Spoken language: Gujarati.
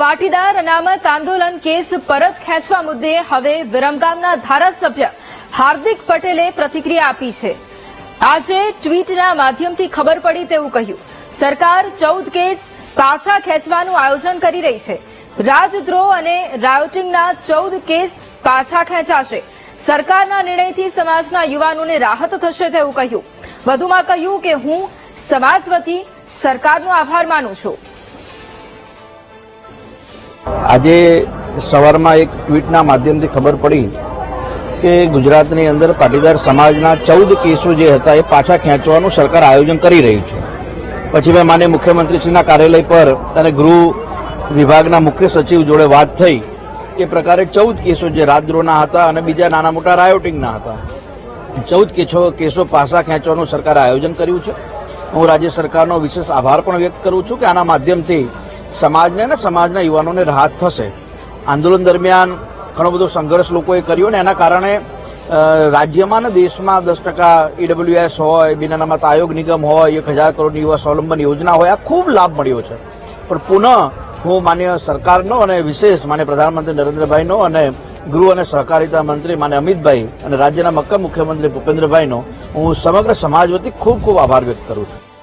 પાટીદાર અનામત આંદોલન કેસ પરત ખેંચવા મુદ્દે હવે વિરમગામના ધારાસભ્ય હાર્દિક પટેલે પ્રતિક્રિયા આપી છે. આજે ટ્વીટના માધ્યમથી ખબર પડી તેવું કહ્યું. સરકાર ચૌદ કેસ પાછા ખેંચવાનું આયોજન કરી રહી છે. રાજદ્રોહ અને રાયોટિંગના ચૌદ કેસ પાછા ખેંચાશે. સરકારના નિર્ણયથી સમાજના યુવાનોને રાહત થશે તેવું કહ્યું. વધુમાં કહ્યું કે હું સમાજ વતી સરકારનો આભાર માનું છું. આજે સવારમાં એક ટ્વીટના માધ્યમથી ખબર પડી કે ગુજરાતની અંદર પાટીદાર સમાજના ચૌદ કેસો જે હતા એ પાછા ખેંચવાનું સરકાર આયોજન કરી રહી છે. પછી મેં માન્ય મુખ્યમંત્રીશ્રીના કાર્યાલય પર અને ગૃહ વિભાગના મુખ્ય સચિવ જોડે વાત થઈ એ પ્રકારે ચૌદ કેસો જે રાજદ્રોહના હતા અને બીજા નાના મોટા રાયોટિંગના હતા. ચૌદ કેસો કેસો પાછા ખેંચવાનું સરકારે આયોજન કર્યું છે. હું રાજ્ય સરકારનો વિશેષ આભાર પણ વ્યક્ત કરું છું કે આના માધ્યમથી સમાજને ને સમાજના યુવાનોને રાહત થશે. આંદોલન દરમિયાન ઘણો બધો સંઘર્ષ લોકોએ કર્યો ને એના કારણે રાજ્યમાં અને દેશમાં દસ ટકા ઈડબ્લ્યુએસ હોય, બિન અનામત આયોગ નિગમ હોય, એક હજાર કરોડની યુવા સ્વાવલંબન યોજના હોય, આ ખૂબ લાભ મળ્યો છે. પણ પુનઃ હું માન્ય સરકારનો અને વિશેષ માન્ય પ્રધાનમંત્રી નરેન્દ્રભાઈનો અને ગૃહ અને સહકારિતા મંત્રી માન્ય અમિતભાઈ અને રાજ્યના મક્કમ મુખ્યમંત્રી ભૂપેન્દ્રભાઈનો હું સમગ્ર સમાજ વતી ખૂબ ખૂબ આભાર વ્યક્ત કરું છું.